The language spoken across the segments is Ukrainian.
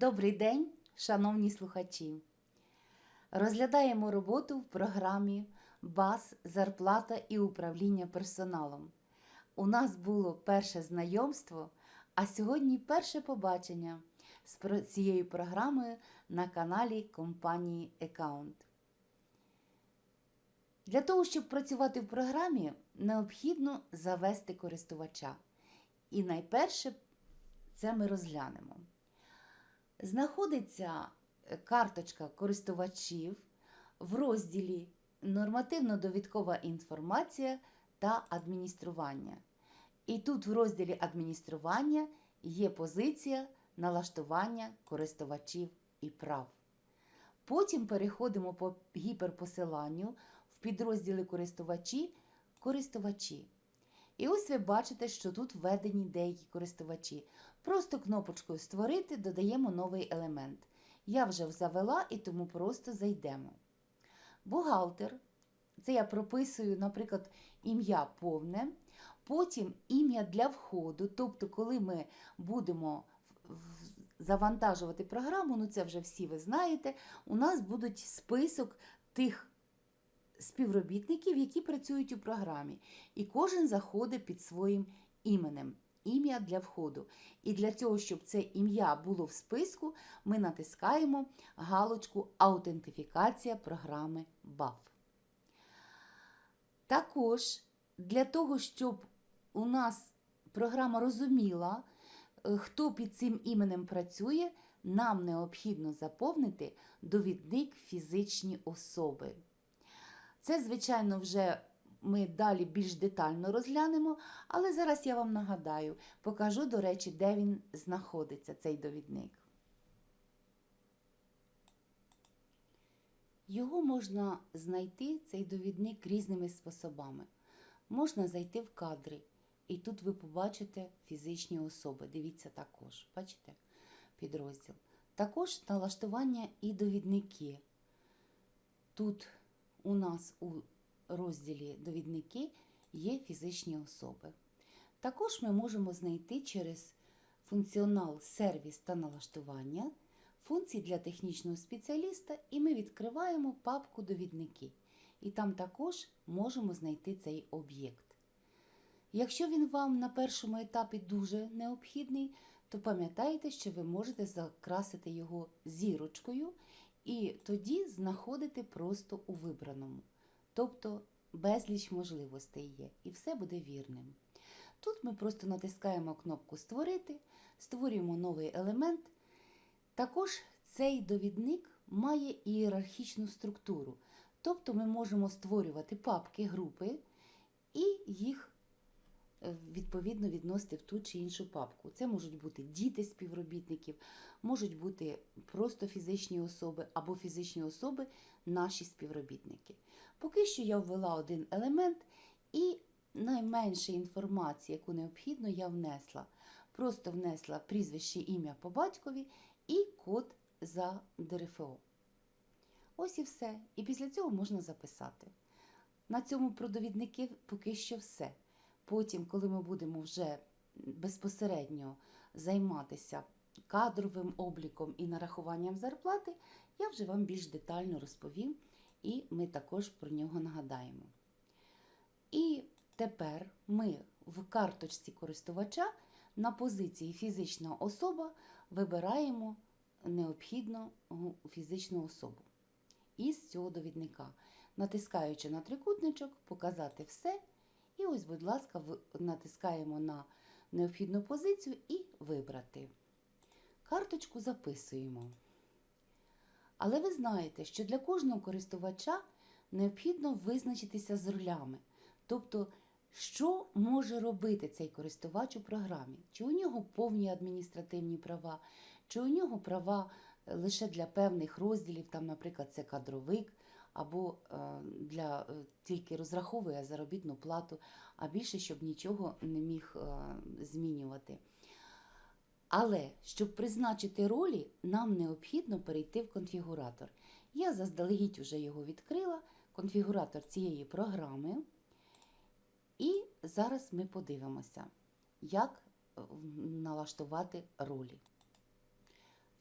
Добрий день, шановні слухачі. Розглядаємо роботу в програмі БАС, зарплата і управління персоналом. У нас було перше знайомство, а сьогодні перше побачення з цією програмою на каналі компанії Account. Для того, щоб працювати в програмі, необхідно завести користувача. І найперше це ми розглянемо. Знаходиться е, карточка користувачів в розділі Нормативно-довідкова інформація та адміністрування. І тут в розділі адміністрування є позиція налаштування користувачів і прав. Потім переходимо по гіперпосиланню в підрозділи користувачі користувачі. І ось ви бачите, що тут введені деякі користувачі. Просто кнопочкою Створити додаємо новий елемент. Я вже завела і тому просто зайдемо. Бухгалтер. Це я прописую, наприклад, ім'я повне, потім ім'я для входу. Тобто, коли ми будемо завантажувати програму, ну це вже всі ви знаєте, у нас будуть список тих співробітників, які працюють у програмі. І кожен заходить під своїм іменем. Ім'я для входу. І для цього, щоб це ім'я було в списку, ми натискаємо галочку Аутентифікація програми BAF. Також для того, щоб у нас програма розуміла, е, хто під цим іменем працює, нам необхідно заповнити довідник фізичні особи. Це, звичайно, вже ми далі більш детально розглянемо, але зараз я вам нагадаю, покажу, до речі, де він знаходиться, цей довідник. Його можна знайти, цей довідник, різними способами. Можна зайти в кадри, і тут ви побачите фізичні особи. Дивіться також, бачите, підрозділ. Також налаштування і довідники. Тут у нас у розділі довідники є фізичні особи. Також ми можемо знайти через функціонал сервіс та налаштування функції для технічного спеціаліста, і ми відкриваємо папку довідники. І там також можемо знайти цей об'єкт. Якщо він вам на першому етапі дуже необхідний, то пам'ятайте, що ви можете закрасити його зірочкою і тоді знаходити просто у вибраному. Тобто безліч можливостей є, і все буде вірним. Тут ми просто натискаємо кнопку Створити, створюємо новий елемент. Також цей довідник має ієрархічну структуру, тобто ми можемо створювати папки, групи і їх відповідно відносити в ту чи іншу папку. Це можуть бути діти співробітників, можуть бути просто фізичні особи або фізичні особи наші співробітники. Поки що я ввела один елемент і найменше інформації, яку необхідно, я внесла. Просто внесла прізвище, ім'я по батькові і код за ДРФО. Ось і все. І після цього можна записати. На цьому про довідники поки що все. Потім, коли ми будемо вже безпосередньо займатися кадровим обліком і нарахуванням зарплати, я вже вам більш детально розповім, і ми також про нього нагадаємо. І тепер ми в карточці користувача на позиції фізична особа вибираємо необхідну фізичну особу із цього довідника, натискаючи на трикутничок, показати все. І ось, будь ласка, натискаємо на необхідну позицію і вибрати. Карточку записуємо. Але ви знаєте, що для кожного користувача необхідно визначитися з ролями. Тобто, що може робити цей користувач у програмі? Чи у нього повні адміністративні права, чи у нього права е, лише для певних розділів, там, наприклад, це кадровик, або е, для е, тільки розраховує заробітну плату, а більше щоб нічого не міг е, змінювати. Але щоб призначити ролі, нам необхідно перейти в конфігуратор. Я заздалегідь вже його відкрила, конфігуратор цієї програми. І зараз ми подивимося, як налаштувати ролі.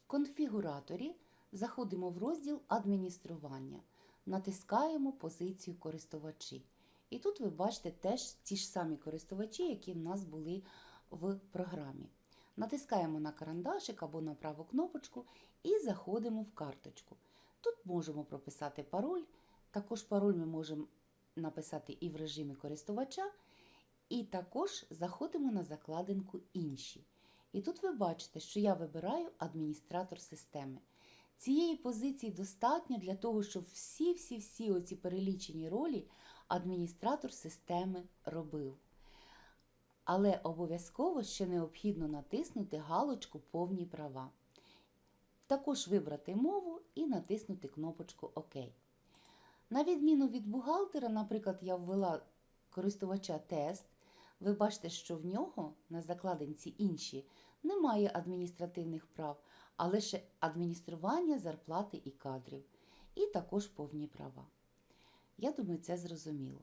В конфігураторі заходимо в розділ Адміністрування, натискаємо позицію користувачі. І тут ви бачите теж ті ж самі користувачі, які в нас були в програмі. Натискаємо на карандашик або на праву кнопочку і заходимо в карточку. Тут можемо прописати пароль. Також пароль ми можемо написати і в режимі користувача. І також заходимо на закладинку Інші. І тут ви бачите, що я вибираю адміністратор системи. Цієї позиції достатньо для того, щоб всі-всі-всі оці перелічені ролі адміністратор системи робив. Але обов'язково ще необхідно натиснути галочку Повні права. Також вибрати мову і натиснути кнопочку ОК. На відміну від бухгалтера, наприклад, я ввела користувача тест. Ви бачите, що в нього на закладинці інші немає адміністративних прав, а лише адміністрування зарплати і кадрів, і також повні права. Я думаю, це зрозуміло.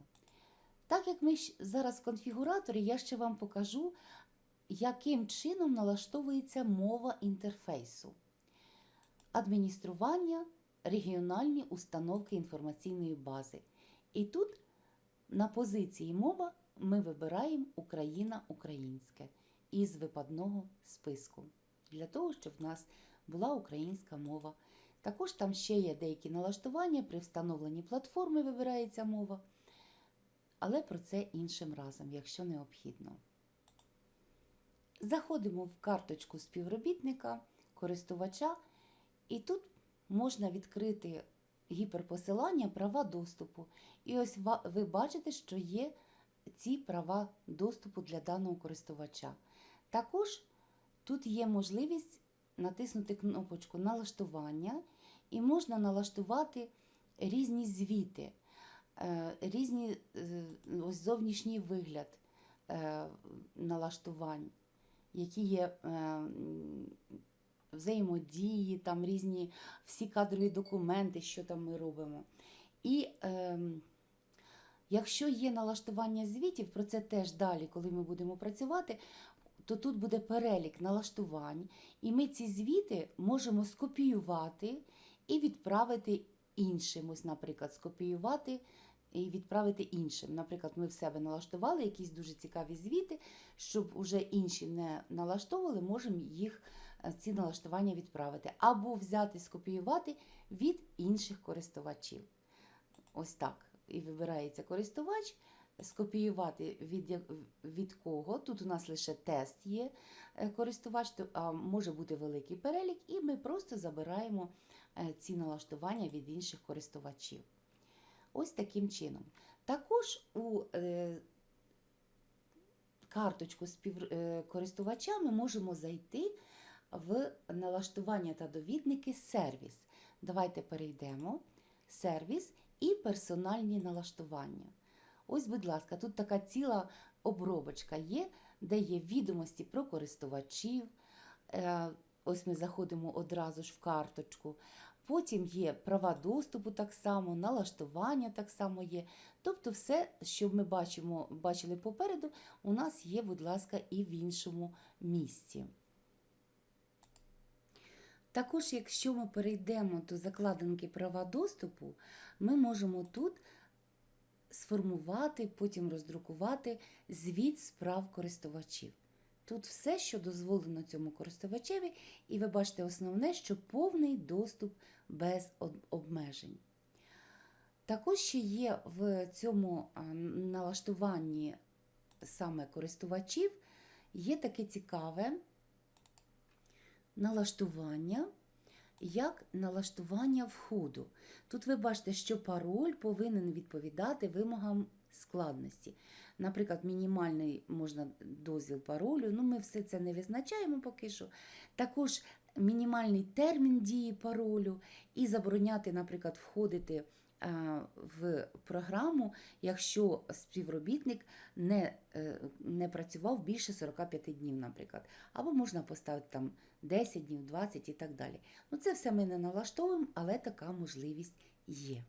Так як ми зараз в конфігураторі, я ще вам покажу, яким чином налаштовується мова інтерфейсу. Адміністрування, регіональні установки інформаційної бази. І тут на позиції мова ми вибираємо Україна українське із випадного списку, для того, щоб в нас була українська мова. Також там ще є деякі налаштування, при встановленні платформи вибирається мова, але про це іншим разом, якщо необхідно. Заходимо в карточку співробітника, користувача, і тут можна відкрити гіперпосилання права доступу. І ось ви бачите, що є ці права доступу для даного користувача. Також тут є можливість натиснути кнопочку налаштування, і можна налаштувати різні звіти, е, різні е, ось зовнішній вигляд е, налаштувань, які є взаємодії, там різні всі кадрові документи, що там ми робимо. І е, якщо є налаштування звітів, про це теж далі, коли ми будемо працювати, то тут буде перелік налаштувань, і ми ці звіти можемо скопіювати і відправити іншим. Ось, наприклад, скопіювати і відправити іншим. Наприклад, ми в себе налаштували якісь дуже цікаві звіти, щоб уже інші не налаштовували, можемо їх е, ці налаштування відправити. Або взяти, скопіювати від інших користувачів. Ось так. І вибирається користувач скопіювати від від кого. Тут у нас лише тест є е, користувач, а може бути великий перелік, і ми просто забираємо е, ці налаштування від інших користувачів. Ось таким чином. Також у е, карточку співкористувача ми можемо зайти в налаштування та довідники сервіс. Давайте перейдемо. Сервіс і персональні налаштування. Ось, будь ласка, тут така ціла обробочка є, де є відомості про користувачів. Е, ось ми заходимо одразу ж в карточку. Потім є права доступу так само, налаштування так само є. Тобто, все, що ми бачимо, бачили попереду, у нас є, будь ласка, і в іншому місці. Також, якщо ми перейдемо до закладинки права доступу, ми можемо тут сформувати, потім роздрукувати звіт справ користувачів. Тут все, що дозволено цьому користувачеві, і ви бачите основне, що повний доступ без обмежень. Також ще є в цьому налаштуванні саме користувачів, є таке цікаве налаштування як налаштування входу. Тут ви бачите, що пароль повинен відповідати вимогам складності. Наприклад, мінімальний можна дозвіл паролю, ну ми все це не визначаємо поки що. Також мінімальний термін дії паролю і забороняти, наприклад, входити в програму, якщо співробітник не е, не працював більше 45 днів, наприклад. Або можна поставити там 10 днів, 20 і так далі. Ну, Це все ми не налаштовуємо, але така можливість є.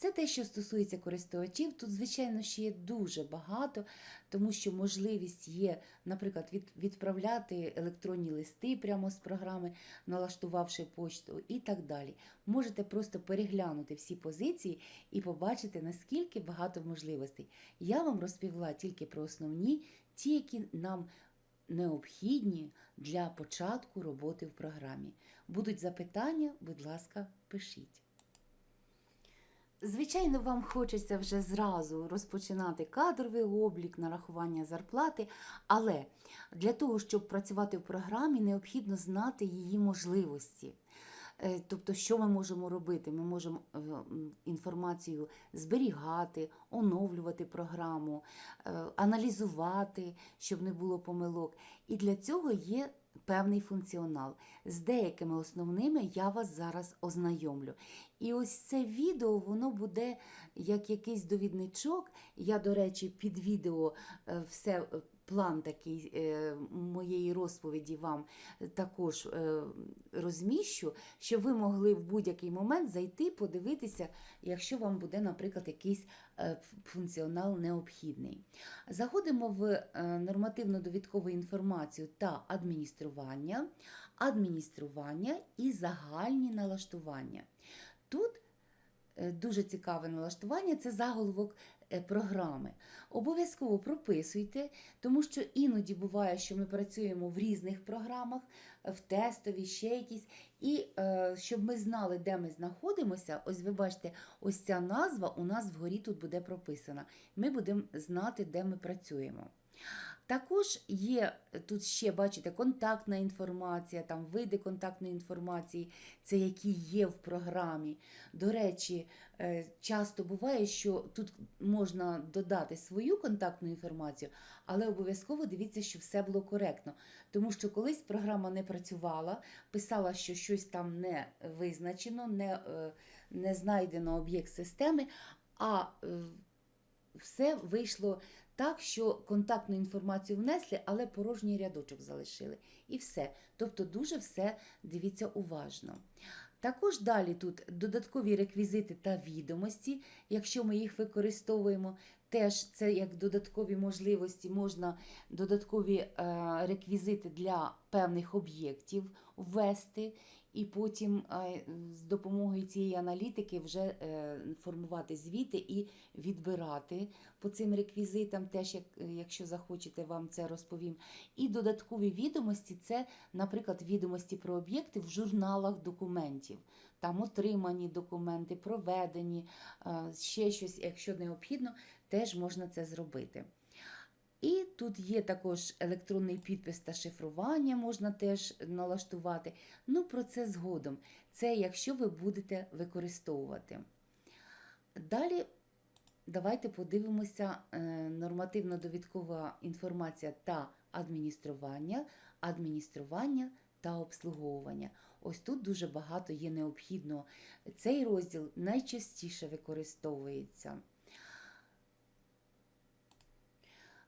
Це те, що стосується користувачів. Тут, звичайно, ще є дуже багато, тому що можливість є, наприклад, від, відправляти електронні листи прямо з програми, налаштувавши почту і так далі. Можете просто переглянути всі позиції і побачити, наскільки багато можливостей. Я вам розповіла тільки про основні, ті, які нам необхідні для початку роботи в програмі. Будуть запитання, будь ласка, пишіть. Звичайно, вам хочеться вже зразу розпочинати кадровий облік, нарахування зарплати, але для того, щоб працювати в програмі, необхідно знати її можливості. Е, Тобто, що ми можемо робити? Ми можемо е, інформацію зберігати, оновлювати програму, е, аналізувати, щоб не було помилок. І для цього є певний функціонал. З деякими основними я вас зараз ознайомлю. І ось це відео, воно буде як якийсь довідничок. Я, до речі, під відео все. План такий е, моєї розповіді вам також е, розміщу, щоб ви могли в будь-який момент зайти, подивитися, якщо вам буде, наприклад, якийсь е, функціонал необхідний. Заходимо в е, нормативно-довідкову інформацію та адміністрування, адміністрування і загальні налаштування. Тут дуже цікаве налаштування це заголовок програми. Обов'язково прописуйте, тому що іноді буває, що ми працюємо в різних програмах, е, в тестові, ще якісь. І е, щоб ми знали, де ми знаходимося, ось ви бачите, ось ця назва у нас вгорі тут буде прописана. Ми будемо знати, де ми працюємо. Також є тут ще, бачите, контактна інформація, там види контактної інформації, це які є в програмі. До речі, е, часто буває, що тут можна додати свою контактну інформацію, але обов'язково дивіться, що все було коректно. Тому що колись програма не працювала, писала, що щось там не визначено, не, е, не знайдено об'єкт системи, а е, все вийшло так, що контактну інформацію внесли, але порожній рядочок залишили. І все. Тобто дуже все дивіться уважно. Також далі тут додаткові реквізити та відомості, якщо ми їх використовуємо. Теж це як додаткові можливості, можна додаткові е, реквізити для певних об'єктів ввести, і потім е, з допомогою цієї аналітики вже е, формувати звіти і відбирати по цим реквізитам, теж як, якщо захочете, вам це розповім. І додаткові відомості це, наприклад, відомості про об'єкти в журналах документів. Там отримані документи, проведені, е, ще щось, якщо необхідно, теж можна це зробити. Тут є також електронний підпис та шифрування, можна теж налаштувати. Ну, про це згодом. Це якщо ви будете використовувати. Далі давайте подивимося е, нормативно-довідкова інформація та адміністрування, адміністрування та обслуговування. Ось тут дуже багато є необхідного. Цей розділ найчастіше використовується.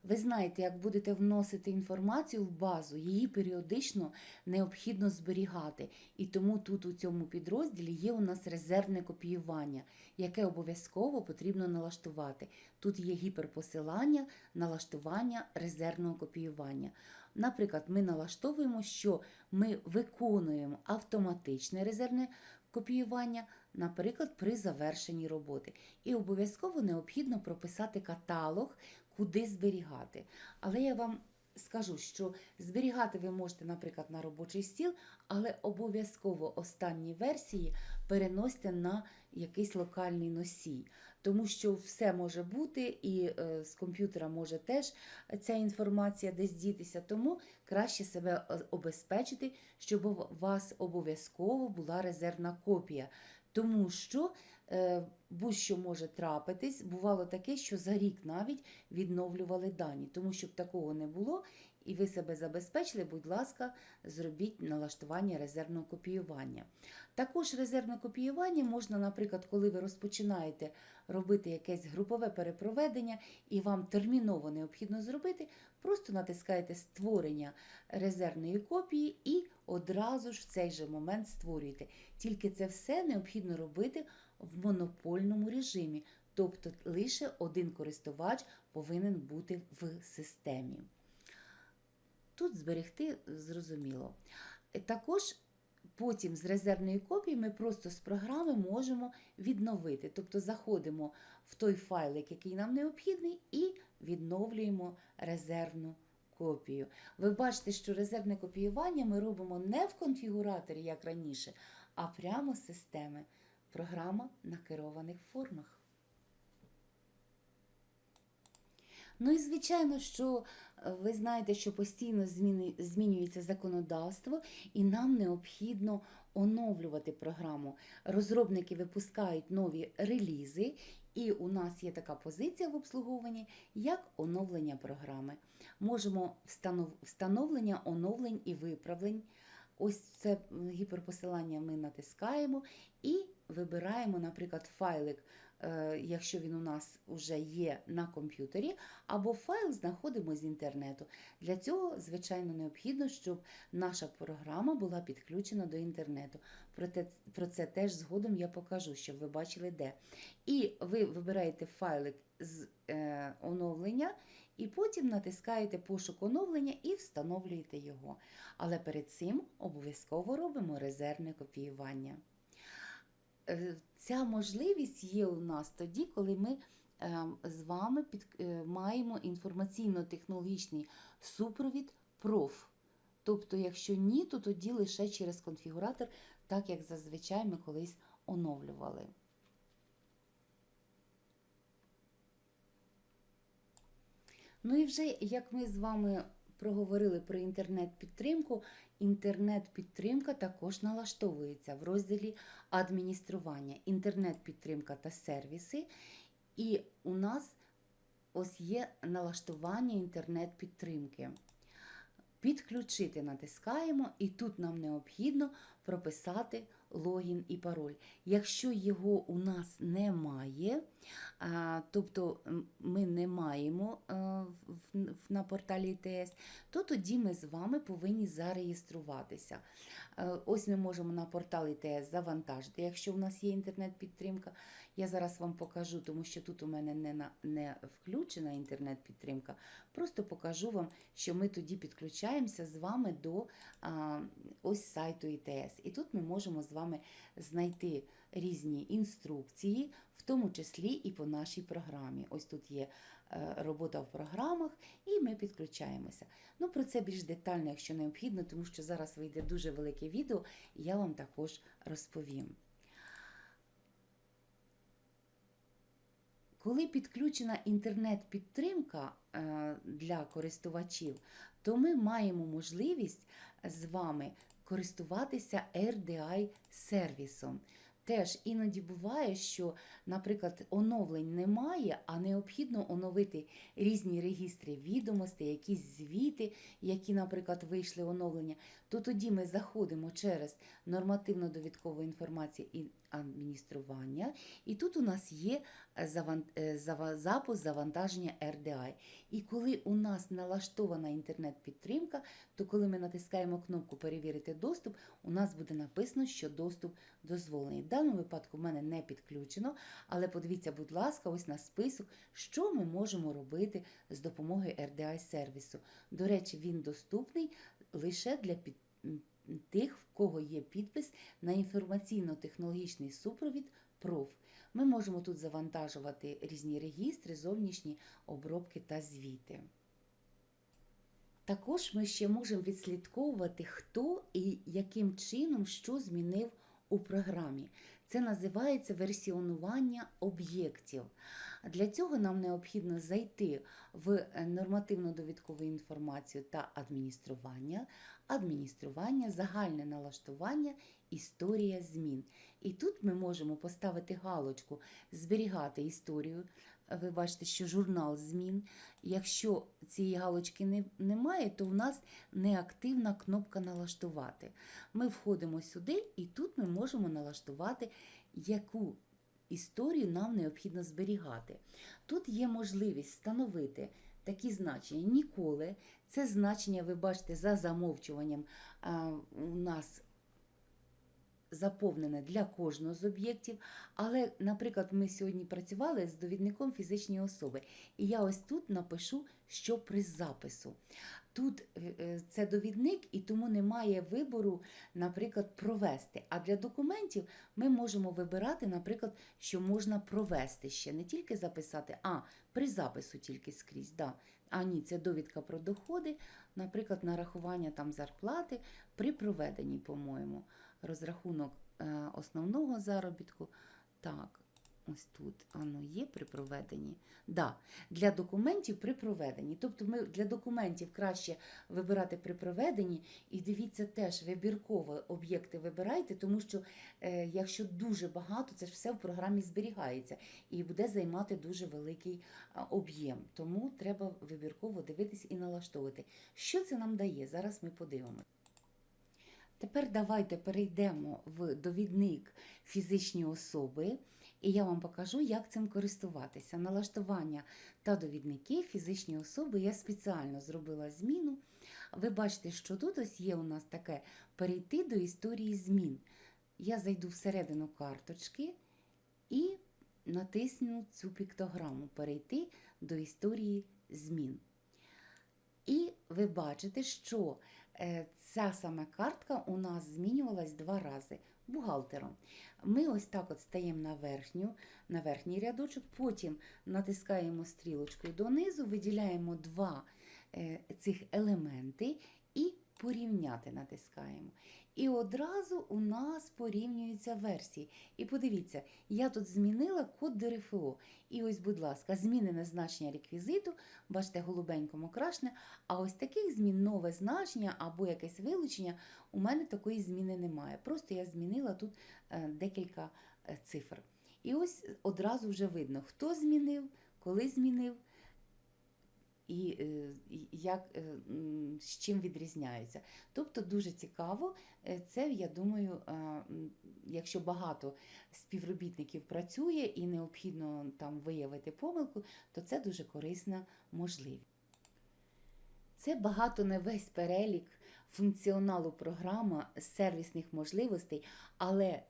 Ви знаєте, як будете вносити інформацію в базу, її періодично необхідно зберігати. І тому тут у цьому підрозділі є у нас резервне копіювання, яке обов'язково потрібно налаштувати. Тут є гіперпосилання, налаштування резервного копіювання. Наприклад, ми налаштовуємо, що ми виконуємо автоматичне резервне копіювання, наприклад, при завершенні роботи. І обов'язково необхідно прописати каталог, куди зберігати. Але я вам скажу, що зберігати ви можете, наприклад, на робочий стіл, але обов'язково останні версії переносьте на якийсь локальний носій, тому що все може бути, і е, з комп'ютера може теж ця інформація десь дітися. Тому краще себе е, обезпечити, щоб у вас обов'язково була резервна копія. Тому що будь-що може трапитись, бувало таке, що за рік навіть відновлювали дані. Тому щоб такого не було, і ви себе забезпечили, будь ласка, зробіть налаштування резервного копіювання. Також резервне копіювання можна, наприклад, коли ви розпочинаєте робити якесь групове перепроведення і вам терміново необхідно зробити, просто натискаєте створення резервної копії і одразу ж в цей же момент створюєте. Тільки це все необхідно робити в монопольному режимі, тобто лише один користувач повинен бути в системі. Тут зберегти зрозуміло. Е, Також потім з резервної копії ми просто з програми можемо відновити. Тобто заходимо в той файлик, який нам необхідний, і відновлюємо резервну копію. Ви бачите, що резервне копіювання ми робимо не в конфігураторі, як раніше, а прямо з системи. Програма на керованих формах. Ну і звичайно, що е, ви знаєте, що постійно змінюється законодавство, і нам необхідно оновлювати програму. Розробники випускають нові релізи, і у нас є така позиція в обслуговуванні, як оновлення програми. Можемо встановлення оновлень і виправлень. Ось це гіперпосилання ми натискаємо і вибираємо, наприклад, файлик, е, якщо він у нас вже є на комп'ютері, або файл знаходимо з інтернету. Для цього, звичайно, необхідно, щоб наша програма була підключена до інтернету. Проте про це теж згодом я покажу, щоб ви бачили де. І ви вибираєте файлик з е, оновлення, і потім натискаєте пошук оновлення і встановлюєте його. Але перед цим обов'язково робимо резервне копіювання. Е, Ця можливість є у нас тоді, коли ми е, з вами під, е, маємо інформаційно-технологічний супровід проф. Тобто, якщо ні, то тоді лише через конфігуратор, так як зазвичай ми колись оновлювали. Ну і вже як ми з вами проговорили про інтернет-підтримку, інтернет-підтримка також налаштовується в розділі адміністрування, інтернет-підтримка та сервіси. І у нас ось є налаштування інтернет-підтримки. Підключити натискаємо, і тут нам необхідно прописати логін і пароль. Якщо його у нас немає, тобто ми не маємо е, на порталі ІТС, то тоді ми з вами повинні зареєструватися. Е, Ось ми можемо на портал ІТС завантажити, якщо у нас є інтернет-підтримка. Я зараз вам покажу, тому що тут у мене не, не включена інтернет-підтримка. Просто покажу вам, що ми тоді підключаємося з вами до ось сайту ІТС. І тут ми можемо з вами знайти різні інструкції, в тому числі і по нашій програмі. Ось тут є е, робота в програмах, і ми підключаємося. Ну, про це більш детально, якщо необхідно, тому що зараз вийде дуже велике відео, і я вам також розповім. Коли підключена інтернет-підтримка е, для користувачів, то ми маємо можливість з вами користуватися RDI сервісом. Теж іноді буває, що, наприклад, оновлень немає, а необхідно оновити різні регістри відомостей, якісь звіти, які, наприклад, вийшли оновлення, то тоді ми заходимо через нормативно-довідкову інформацію адміністрування, і тут у нас є заван- е, запуск завантаження RDI. І коли у нас налаштована інтернет-підтримка, то коли ми натискаємо кнопку Перевірити доступ, у нас буде написано, що доступ дозволений. В даному випадку в мене не підключено, але подивіться, будь ласка, ось на список, що ми можемо робити з допомогою RDI сервісу. До речі, він доступний лише для під... тих, в кого є підпис на інформаційно-технологічний супровід ПРОФ. Ми можемо тут завантажувати різні регістри, зовнішні обробки та звіти. Також ми ще можемо відслідковувати, хто і яким чином що змінив у програмі. Це називається версіонування об'єктів. Для цього нам необхідно зайти в нормативно-довідкову інформацію та адміністрування, адміністрування, загальне налаштування, історія змін. І тут ми можемо поставити галочку Зберігати історію. Ви бачите, що журнал змін. Якщо цієї галочки не, немає, то у нас неактивна кнопка налаштувати. Ми входимо сюди, і тут ми можемо налаштувати, яку історію нам необхідно зберігати. Тут є можливість встановити такі значення. Ніколи це значення, ви бачите, за замовчуванням у нас заповнене для кожного з об'єктів. Але, наприклад, ми сьогодні працювали з довідником фізичної особи. І я ось тут напишу, що при запису. Тут е, е, це довідник, і тому немає вибору, наприклад, провести. А для документів ми можемо вибирати, наприклад, що можна провести ще, не тільки записати, а при запису тільки скрізь. Да. А ні, це довідка про доходи, наприклад, нарахування там зарплати при проведенні, по-моєму, розрахунок е, основного заробітку. Так, ось тут воно є при проведенні. Да, для документів при проведенні. Тобто ми для документів краще вибирати при проведенні, і дивіться теж вибірково об'єкти вибирайте, тому що е, якщо дуже багато, це ж все в програмі зберігається і буде займати дуже великий об'єм. Тому треба вибірково дивитись і налаштовувати. Що це нам дає? Зараз ми подивимося. Тепер давайте перейдемо в довідник фізичні особи, і я вам покажу, як цим користуватися. Налаштування та довідники фізичні особи я спеціально зробила зміну. Ви бачите, що тут ось є у нас таке перейти до історії змін. Я зайду всередину карточки і натисну цю піктограму Перейти до історії змін. І ви бачите, що ця сама картка у нас змінювалась два рази бухгалтером. Ми ось так от стаємо на, верхню, на верхній рядочок, потім натискаємо стрілочкою донизу, виділяємо два е, цих елементи і порівняти натискаємо. І одразу у нас порівнюються версії. І подивіться, я тут змінила код ДРФО. І ось, будь ласка, змінене значення реквізиту, бачите, голубенькому крашне, а ось таких змін нове значення або якесь вилучення, у мене такої зміни немає. Просто я змінила тут е, декілька е, цифр. І ось одразу вже видно, хто змінив, коли змінив і е, як, е, з чим відрізняються. Тобто дуже цікаво. Е, Це, я думаю, якщо багато співробітників працює і необхідно там виявити помилку, то це дуже корисна можливість. Це багато не весь перелік функціоналу програми з сервісних можливостей, але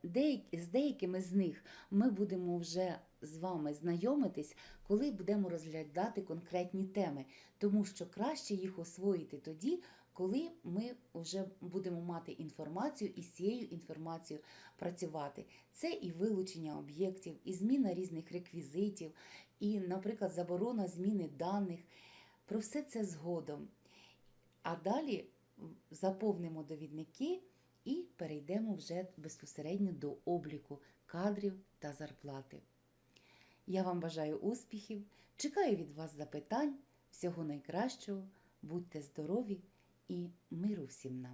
з деякими з них ми будемо вже з вами знайомитись, коли будемо розглядати конкретні теми, тому що краще їх освоїти тоді, коли ми вже будемо мати інформацію і з цією інформацією працювати. Це і вилучення об'єктів, і зміна різних реквізитів, і, наприклад, заборона зміни даних. Про все це згодом. А далі заповнимо довідники і перейдемо вже безпосередньо до обліку кадрів та зарплати. Я вам бажаю успіхів, чекаю від вас запитань, всього найкращого, будьте здорові і миру всім нам!